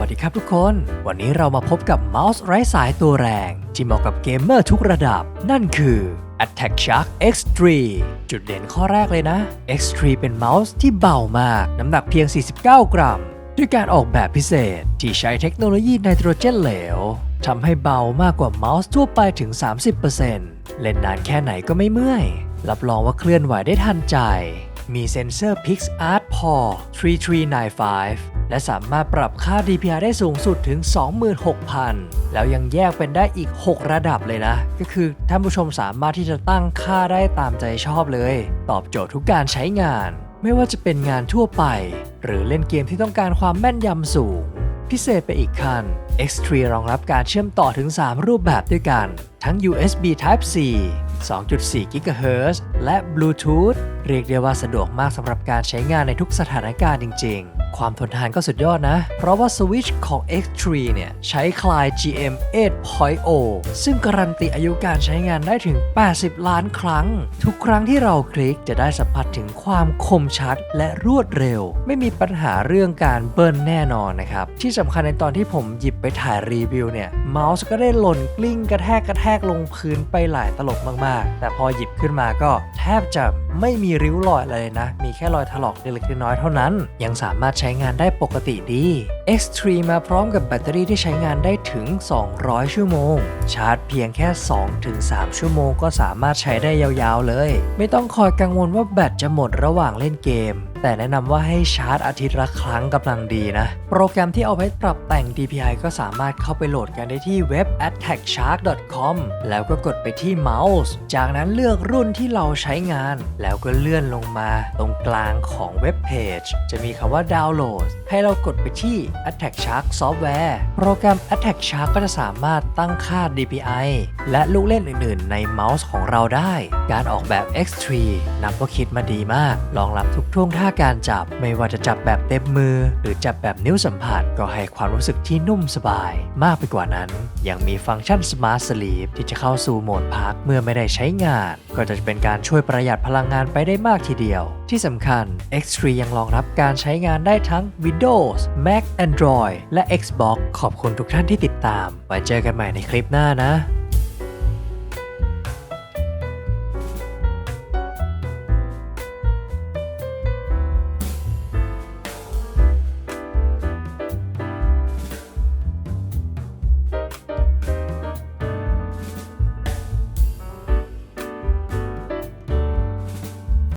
วัสดีครับทุกคน วันนี้เรามาพบกับเมาส์ไร้สายตัวแรง ที่เหมาะกับเกมเมอร์ทุกระดับ นั่นคือ Attack Shark X3 จุดเด่นข้อแรกเลยนะ X3 เป็นเมาส์ที่เบามาก น้ำหนักเพียง 49 กรัม ด้วยการออกแบบพิเศษ ที่ใช้เทคโนโลยีไนโตรเจนเหลวทำให้เบามากกว่าเมาส์ทั่วไปถึง 30%เล่นนานแค่ไหนก็ไม่เมื่อย รับรองว่าเคลื่อนไหวได้ทันใจ มีเซ็นเซอร์ PixArt Paw 3395 และสามารถปรับค่า DPI ได้สูงสุดถึง 26,000 แล้วยังแยกเป็นได้อีก 6 ระดับเลยนะ ก็คือท่านผู้ชมสามารถที่จะตั้งค่าได้ตามใจชอบเลย ตอบโจทย์ทุกการใช้งาน ไม่ว่าจะเป็นงานทั่วไป หรือเล่นเกมที่ต้องการความแม่นยำสูง พิเศษไปอีกขั้น X3 รองรับการเชื่อมต่อถึง 3 รูปแบบด้วยกัน ทั้ง USB Type C 2.4 GHz และ Bluetooth เรียกได้ว่าสะดวกมากสำหรับการใช้งานในทุกสถานการณ์จริง ๆ ความทนทานก็สุดยอดนะ เพราะว่าสวิตช์ของ X3 เนี่ยใช้คลาย GM 8.0 ซึ่งการันตีอายุการใช้งานได้ถึง 80 ล้านครั้ง ทุกครั้งที่เราคลิกจะได้สัมผัสถึงความคมชัดและรวดเร็ว ไม่มีปัญหาเรื่องการเบิ้ลแน่นอนนะครับ ที่สำคัญในตอนที่ผมหยิบไปถ่ายรีวิวเนี่ยเมาส์ก็ได้หล่นกลิ้งกระแทกกระแทกลงพื้นไปหลายตลบมากๆแต่พอหยิบขึ้นมาก็แทบจะไม่มีริ้วรอยอะไรเลยนะ มีแค่รอยถลอกเล็กๆน้อยๆเท่านั้น ยังสามารถใช้งานได้ปกติดี X3 มาพร้อมกับแบตเตอรี่ที่ใช้งานได้ถึง 200 ชั่วโมง ชาร์จเพียงแค่ 2-3 ชั่วโมงก็สามารถใช้ได้ยาวๆเลย ไม่ต้องคอยกังวลว่าแบตจะหมดระหว่างเล่นเกม แต่แนะนำว่าให้ชาร์จอาทิตย์ละครั้งกำลังดีนะ โปรแกรมที่เอาไว้ปรับแต่ง DPI ก็สามารถเข้าไปโหลดกันได้ที่เว็บ attackshark.com แล้วก็กดไปที่เมาส์ จากนั้นเลือกรุ่นที่เราใช้งาน แล้วก็เลื่อนลงมา ตรงกลางของเว็บเพจ จะมีคำว่าดาวน์โหลด ให้เรากดไปที่ Attack Shark Software โปรแกรม Attack Shark ก็จะสามารถตั้งค่า DPI และลูกเล่นอื่นๆ ในเมาส์ของเราได้ การออกแบบ X3 นับว่าคิดมาดีมากรองรับทุกท่วงท่าการจับ ไม่ว่าจะจับแบบเต็มมือ หรือจับแบบนิ้วสัมผัส ก็ให้ความรู้สึกที่นุ่มสบาย มากไปกว่านั้น ยังมีฟังก์ชัน Smart Sleep ที่จะเข้าสู่โหมดพักเมื่อไม่ได้ใช้งาน ก็จะเป็นการช่วยประหยัดพลังงานไปได้มากทีเดียว ที่สำคัญ X3 ยังรองรับการใช้งานได้ทั้ง Windows Mac Android และ Xbox ขอบคุณทุกท่านที่ติดตาม ไว้เจอกันใหม่ในคลิปหน้านะ